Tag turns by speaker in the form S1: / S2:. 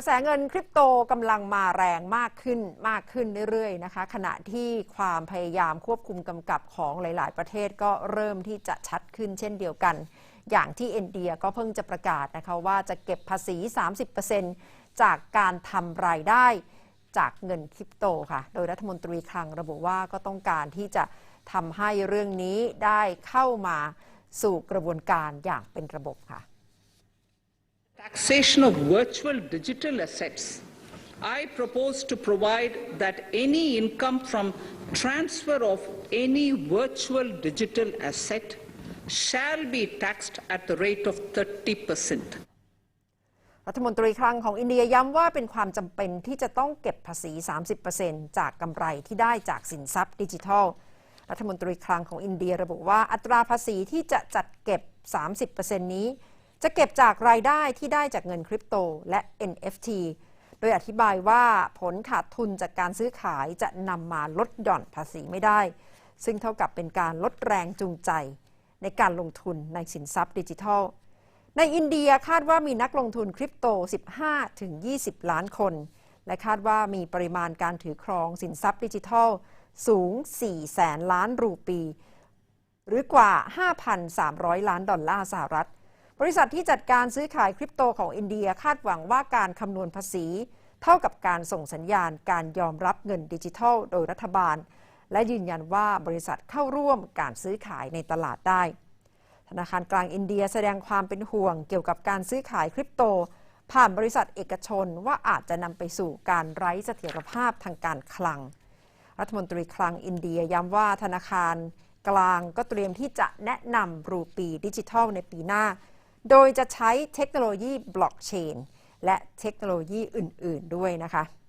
S1: ระแสเงินคริปโตกำลังมาแรงมากขึ้นมากขึ้นเรื่อยๆนะคะ ขณะที่ความพยายามควบคุมกำกับของหลาย ๆ ประเทศก็เริ่มที่จะชัดขึ้นเช่นเดียวกัน อย่างที่อินเดียก็เพิ่งจะประกาศนะคะว่าจะเก็บภาษี 30%จากการทำรายได้จากเงินคริปโตค่ะ โดยรัฐมนตรีคลังระบุว่าก็ต้องการที่จะทำให้เรื่องนี้ได้เข้ามาสู่กระบวนการอย่างเป็นระบบค่ะ
S2: Taxation of virtual digital assets. I propose to provide that any income from transfer of any virtual digital asset shall be taxed at the rate of 30%.
S1: รัฐมนตรีคลังของอินเดียย้ำว่าเป็นความจำเป็นที่จะต้องเก็บภาษี 30%จากกำไรที่ได้จากสินทรัพย์ดิจิทัล รัฐมนตรีคลังของอินเดียระบุว่าอัตราภาษีที่จะจัดเก็บ 30%นี้ จะเก็บจากรายได้ที่ได้จากเงินคริปโตและ NFT โดยอธิบายว่าผลขาดทุนจากการซื้อขายจะนำมาลดหย่อนภาษีไม่ได้ ซึ่งเท่ากับเป็นการลดแรงจูงใจ ในการลงทุนในสินทรัพย์ดิจิทัล ในอินเดียคาดว่ามีนักลงทุนคริปโต 15-20 ล้านคน และคาดว่ามีปริมาณการถือครองสินทรัพย์ดิจิทัลสูง 4 แสนล้านรูปี หรือกว่า 5,300 ล้านดอลลาร์สหรัฐ บริษัทที่จัดการซื้อขายคริปโตของอินเดียคาดหวังว่าการคำนวณภาษี เท่ากับการส่งสัญญาณการยอมรับเงินดิจิทัล โดยรัฐบาล และยืนยันว่าบริษัทเข้าร่วมการซื้อขายในตลาดได้ ธนาคารกลางอินเดียแสดงความเป็นห่วงเกี่ยวกับการซื้อขายคริปโต ผ่านบริษัทเอกชนว่าอาจจะนำไปสู่การไร้เสถียรภาพทางการคลัง รัฐมนตรีคลังอินเดียย้ำว่าธนาคารกลางก็เตรียมที่จะแนะนำรูปีดิจิทัลในปีหน้า โดยจะใช้เทคโนโลยีบล็อกเชนและเทคโนโลยีอื่น ๆ ด้วยนะคะ